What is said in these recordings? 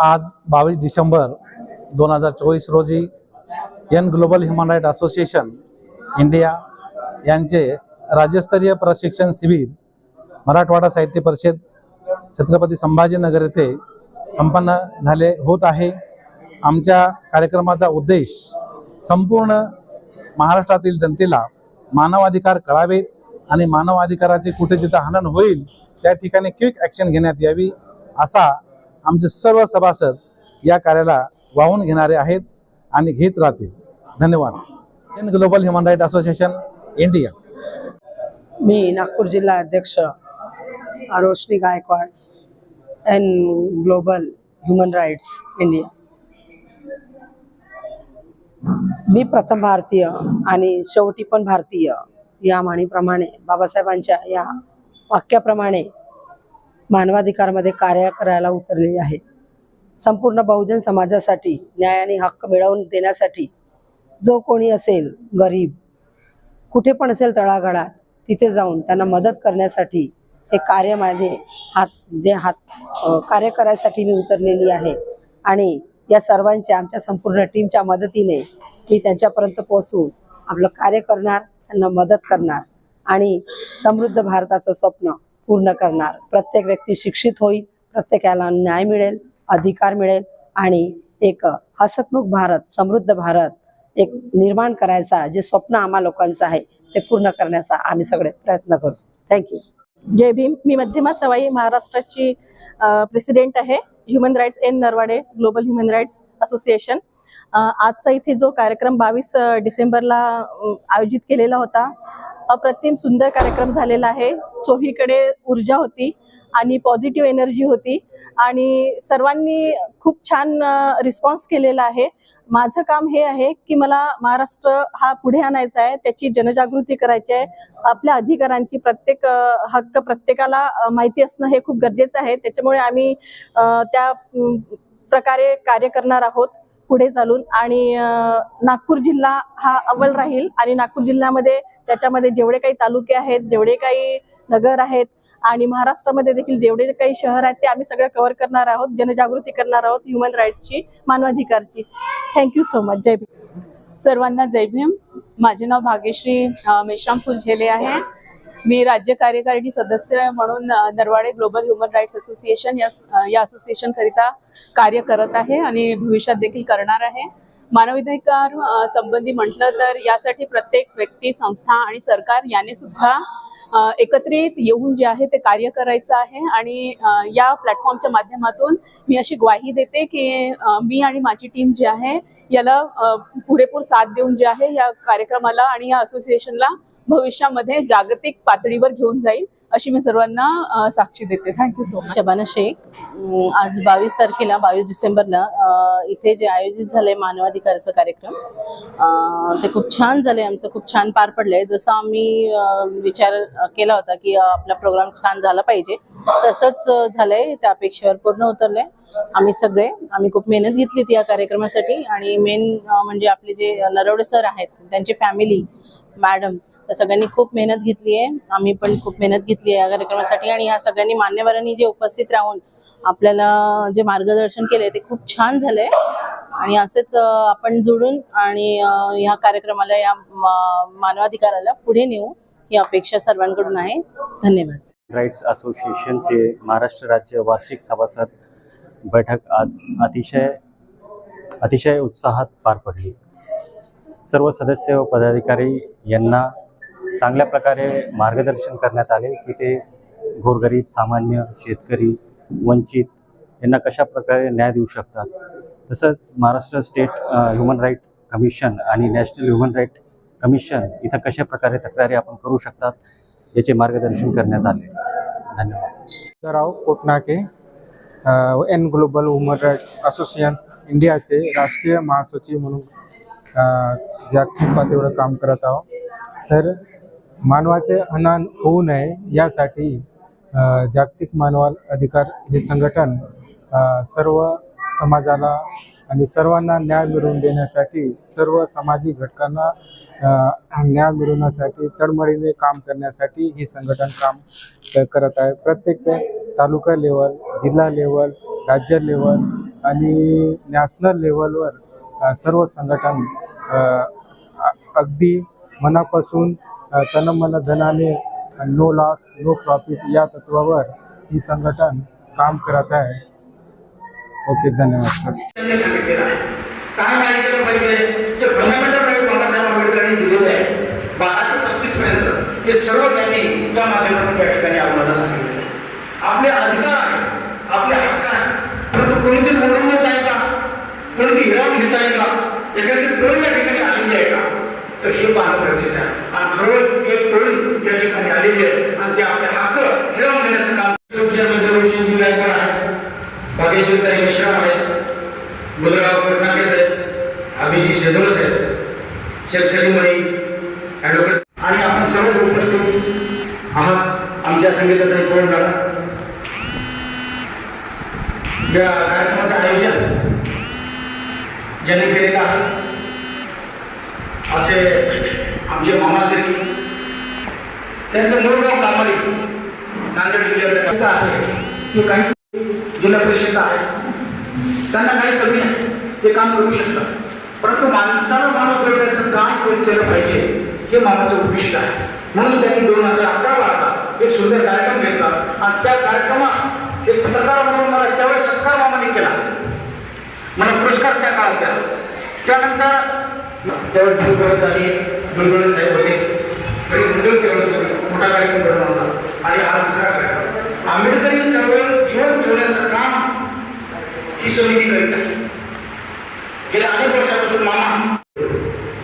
आज बावीस डिसेंबर दोन हजार चोवीस रोजी N global human right association India यांचे राज्यस्तरीय प्रशिक्षण शिबिर मराठवाडा साहित्य परिषद छत्रपती संभाजीनगर येथे संपन्न झाले होत आहे. आमच्या कार्यक्रमाचा उद्देश संपूर्ण महाराष्ट्रातील जनतेला मानवाधिकार कळावेत आणि मानवाधिकाराचे कुठे जिथं हनन होईल त्या ठिकाणी क्विक ॲक्शन घेण्यात यावी असा आमचे सर्व सभासद या कार्याला वाहून घेणारे आहेत आणि घेत राहतील. धन्यवाद. N global human right association India. मी नागपूर जिल्हा अध्यक्ष Roshni Gaikwad and global human rights India. मी प्रथम भारतीय आणि शेवटी पण भारतीय या म्हणीप्रमाणे बाबासाहेबांच्या या वाक्याप्रमाणे मानवाधिकारमध्ये कार्य करायला उतरलेली आहे. संपूर्ण बहुजन समाजासाठी न्यायाने हक्क मिळवून देण्यासाठी जो कोणी असेल गरीब कुठे पण असेल तळागाळात तिथे जाऊन त्यांना मदत करण्यासाठी हे कार्य माझे हात जे हात कार्य करायसाठी मी उतरलेली आहे. आणि या सर्वांच्या आमच्या संपूर्ण टीमच्या मदतीने मी त्यांच्यापर्यंत पोहोचून आपलं कार्य करणार त्यांना मदत करणार आणि समृद्ध भारताचं स्वप्न पूर्ण करणार. प्रत्येक व्यक्ती शिक्षित होईल प्रत्येकाला न्याय मिळेल अधिकार मिळेल आणि एक हसतमुख भारत समृद्ध भारत एक निर्माण करायचा जे स्वप्न आम्हा लोकांचं आहे ते पूर्ण करण्याचा आम्ही सगळे प्रयत्न करू. थँक्यू जय भीम. मी मध्यमा सवाई महाराष्ट्राची प्रेसिडेंट आहे. Human rights N Narwade global human rights association आजचा इथे जो कार्यक्रम बावीस डिसेंबरला आयोजित केलेला होता अप्रतिम सुंदर कार्यक्रम झालेला आहे. चोहीकडे ऊर्जा होती आणि पॉझिटिव्ह एनर्जी होती. आणि सर्वांनी खूप छान रिस्पॉन्स केलेला आहे. माझं काम हे आहे की मला महाराष्ट्र हा पुढे आणायचा आहे. त्याची जनजागृती करायची आहे. आपल्या अधिकारांची प्रत्येक हक्क प्रत्येकाला माहिती असणं हे खूप गरजेचं आहे. त्याच्यामुळे आम्ही त्या प्रकारे कार्य करणार आहोत. पुढे चालून आणि नागपूर जिल्हा हा अव्वल राहील आणि नागपूर जिल्ह्यामध्ये त्याच्यामध्ये जेवढे काही तालुके आहेत जेवढे काही नगर आहेत आणि महाराष्ट्रामध्ये देखील जेवढे काही शहर आहेत ते आम्ही सगळं कव्हर करणार आहोत जनजागृती करणार आहोत ह्युमन राईट्सची मानवाधिकारची. थँक्यू सो मच जय भीम. सर्वांना जय भीम. माझे नाव भाग्यश्री मेश्राम फुलझेले आहे. मी राज्य कार्यकारिणी सदस्य म्हणून Narwade global human rights association या या असोसिएशनकरिता कार्य करत आहे आणि भविष्यात देखील करणार आहे. मानवाधिकार संबंधी म्हटलं तर यासाठी प्रत्येक व्यक्ती संस्था आणि सरकार याने सुद्धा एकत्रित येऊन जे आहे ते कार्य करायचं आहे आणि या प्लॅटफॉर्मच्या माध्यमातून मी अशी ग्वाही देते की मी आणि माझी टीम जी आहे याला पुरेपूर साथ देऊन जे आहे या कार्यक्रमाला आणि या असोसिएशनला भविष्यामध्ये जागतिक पातळीवर घेऊन जाईल अशी मी सर्वांना साक्षी देते. Thank you so much Shabana Shaikh आज बावीस तारखेला बावीस डिसेंबरला इथे जे आयोजित झालंय मानवाधिकाराचा कार्यक्रम ते खूप छान झालंय आमचं खूप छान पार पडलंय. जसं आम्ही विचार केला होता की आपला प्रोग्राम छान झाला पाहिजे तसंच झालंय. त्या अपेक्षेवर पूर्ण उतरलंय. आम्ही सगळे आम्ही खूप मेहनत घेतली होती या कार्यक्रमासाठी. आणि मेन म्हणजे आपले जे नरवडे सर आहेत त्यांची फॅमिली मॅडम तर सगळ्यांनी खूप मेहनत घेतली आहे. आम्ही पण खूप मेहनत घेतली आहे या कार्यक्रमासाठी आणि ह्या सगळ्यांनी मान्यवरांनी जे उपस्थित राहून आपल्याला जे मार्गदर्शन केले ते खूप छान झालंय. आणि असेच आपण जुळून आणि ह्या कार्यक्रमाला या मानवाधिकाराला पुढे नेऊ ही अपेक्षा सर्वांकडून आहे. धन्यवाद. राईट्स असोसिएशनचे महाराष्ट्र राज्य वार्षिक सभासद बैठक आज अतिशय अतिशय उत्साहात पार पडली. सर्व सदस्य व पदाधिकारी यांना चांगल्या प्रकारे मार्गदर्शन करण्यात आले की ते गोरगरीब सामान्य शेतकरी वंचित यांना कशा प्रकारे न्याय देऊ शकतात. तसंच Maharashtra state human right commission आणि नॅशनल ह्युमन राईट कमिशन इथं कशा प्रकारे तक्रारी आपण करू शकतात याचे मार्गदर्शन करण्यात आले. धन्यवाद. Rao Kotnake N global woman rights association इंडियाचे राष्ट्रीय महासचिव म्हणून जागतिक पातळीवर काम करत आहोत तर मानवाचे अनान होऊ नये यासाठी जागतिक मानवाल अधिकार हे संघटन सर्व समाजाला आणि सर्वांना न्याय मिळवून देण्यासाठी सर्व सामाजिक घटकांना न्याय मिळवण्यासाठी तळमळीने काम करण्यासाठी हे संघटन काम करत आहे. प्रत्येक तालुका लेवल जिल्हा लेवल राज्य लेवल आणि नॅशनल लेवलवर सर्व संघटन अगदी मनापासून तन मन धनाने नो लॉस नो प्रॉफिट या तत्वावर ही संघटन काम करत आहे. ओके, धन्यवाद सर नाही पस्तीस पर्यंत, हे सर्व त्यांनी त्या माध्यमातून त्या ठिकाणी आम्हाला मिश्राम आहेत बुधराव फडणवीस आहेत अभिजित शेजोळ साहेब शेख सलीमाई ॲडव्होकेट. आणि आपण सर्व उपस्थित आहात आमच्या संगीताताई कोण झाला या कार्यक्रमाचं आयोजन ज्यांनी केलेलं आहे असे आमचे मामाश्री त्यांचं मूळ गाव कामारी नांदेड जिल्ह्यात आहे. ते काही जिल्हा परिषद आहे त्यांना काही कमी नाही. ते काम करू शकतात. परंतु माणसाला माणूस जोडण्याचं काम केलं पाहिजे हे मानवाचं उद्दिष्ट आहे. म्हणून त्यांनी दोन हजार अकराला एक सुंदर कार्यक्रम घेतला. आणि त्या कार्यक्रमात एक पत्रकार म्हणून मला त्यावेळेस सत्कार मामाने केला. मला पुरस्कार त्या काळात द्या. त्यानंतर त्यावर दुर्गळ झाली. दुर्गळ साहेब होते. मोठा कार्यक्रम घडवला आणि हा दुसरा कार्यक्रम. आंबेडकरी शिष्यवृत्ती करीत आहे. गेल्या अनेक वर्षापासून मामा.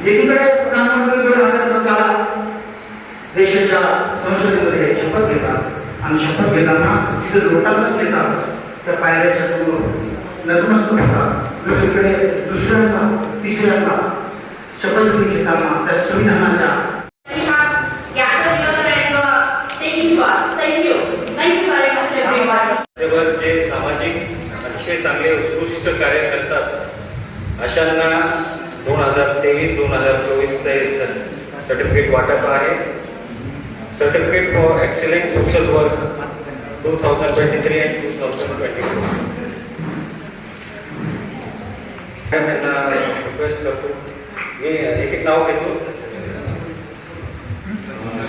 एकीकडे प्रधानमंत्री दोन हजार चौदाला देशाच्या संसदेमध्ये शपथ घेतात. आणि शपथ घेताना तिथे लोटांना घेतात. त्या पायऱ्याच्या समोर नतमस्तक होतात. दुसरीकडे दुसऱ्यांदा तिसऱ्यांदा शपथ घेताना त्या संविधानाच्या उत्कृष्ट कार्य करतात. अशांना दोन हजार तेवीस दोन हजार चोवीसचं हे सर्टिफिकेट वाटप आहे. Certificate for excellent social work two thousand twenty three and two thousand twenty four त्यांना रिक्वेस्ट करतो. मी एक एक नाव घेतो.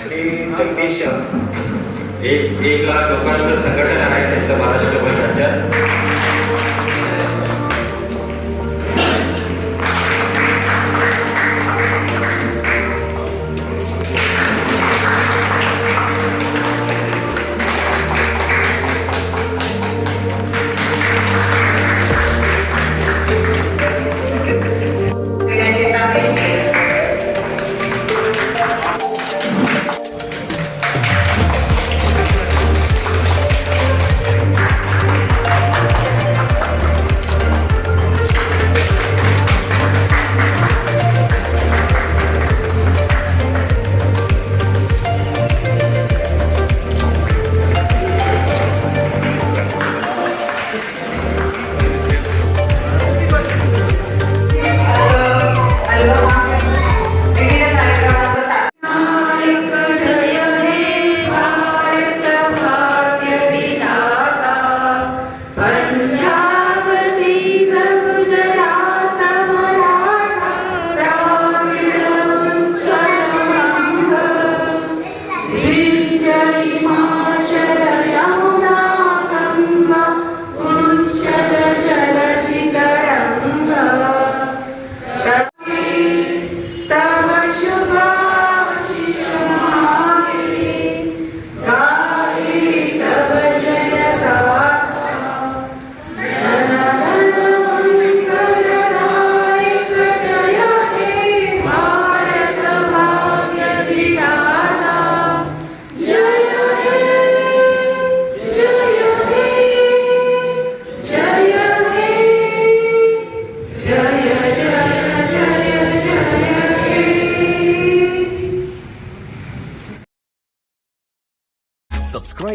श्री जगदीश एक एक लाख लोकांचं संघटन आहे त्यांचं महाराष्ट्रभर राज्यात